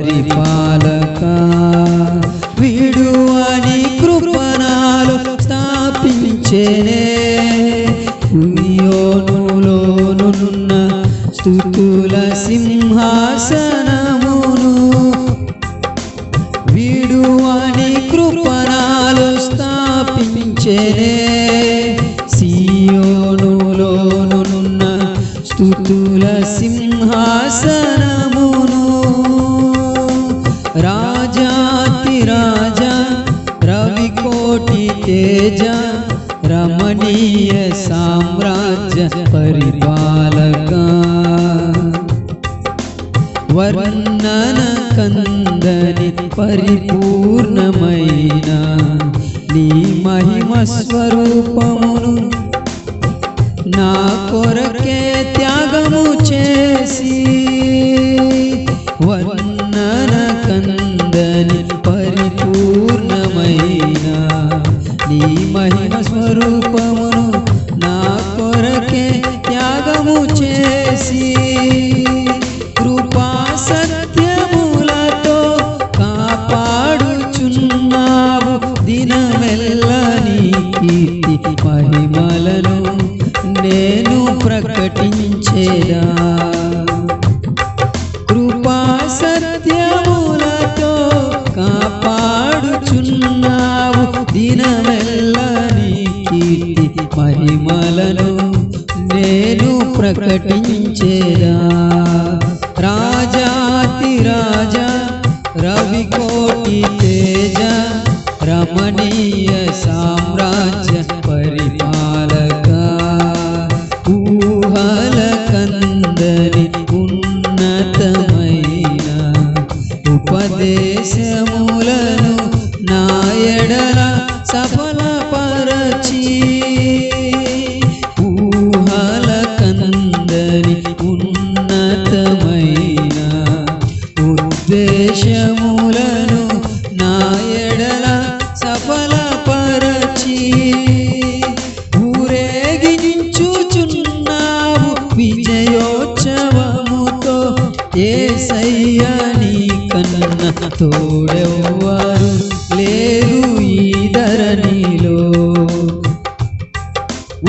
పరిపాలక విడువని కృపణాలు స్థాపించేనే ఉయోనులోనున్న స్థుతుల సింహాసనమును. విడువని కృపణాలు స్థాపించేనే సియోనులోనున్న స్థుతుల సింహాసనము. తేజ రమణీయ సామ్రాజ్య పరిపాలక వర్ణన కందని పరిపూర్ణమైన నీ మహిమ స్వరూపమును నా కొరకే త్యాగము చేసి వర్ణ త్యాగము చేసి కృపా సత్యములతో కాపాడుచున్నావు. దినమెల్ల నీ కీర్తి మహిమలను నేను ప్రకటించేదా. కృపా సత్యములతో కాపాడుచున్నావు. దినమెల్ల నీ కీర్తి మహిమలను నేను ప్రకటించేదా రాజాతి రాజా రవికోటి తేజ రమణీయ సామ్రాజ్య ఏసయ్యని కన్న తోడెవ్వరు. లేరు ఈ ధరణిలో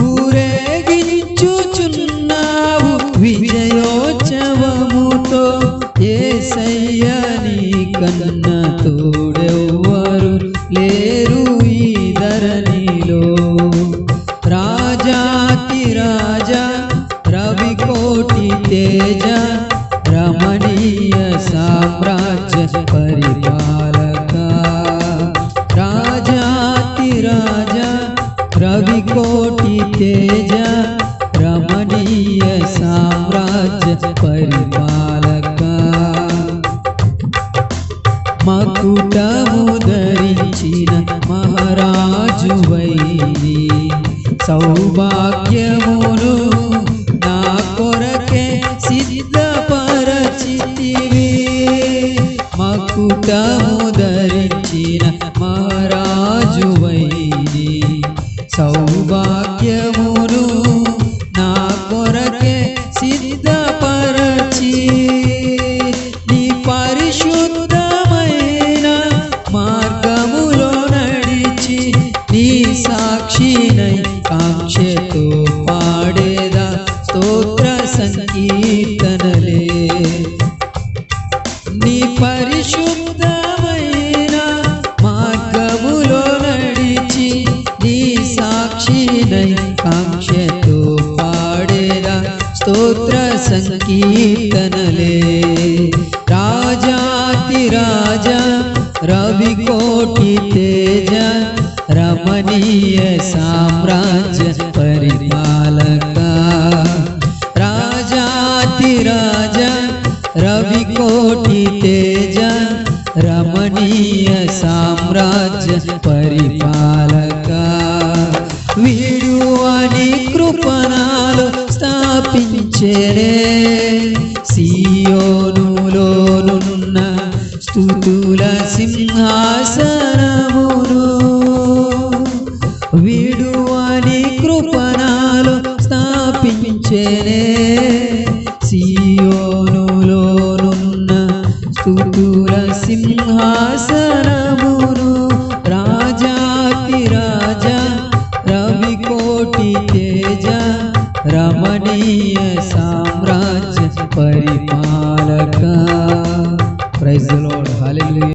ఊరేగించుచున్నావు విజయోత్సవముతో. ఏసయ్యని కన్న తోడు రవికోటి తేజ రమణీయ సామ్రాజ్య పరిపాలక. మకుటము ధరించిన మహారాజు వైని సౌభాగ్యమును నా కొరకే సిద్ధపరచితివి. మకుటము क्षे तु पाडेला स्तोत्र सङ्गीर्तन ले राजा रवि तेज रमणीय साम्राज्य परिपालका। राजाति राजा रवि तेज रमणीय साम्राज्य परिपाल రవికోటి తేజ కృపణాలు స్థాపించేరే. సియోనులోనున్న స్థుతుల సింహాసనమును విడువని కృపణాలు స్థాపించేనే సియోనులోనున్న స్థుతుల స్థుతుల కోటి తేజ రమణీయ సామ్రాజ్య పరిపాలక ప్రైజ్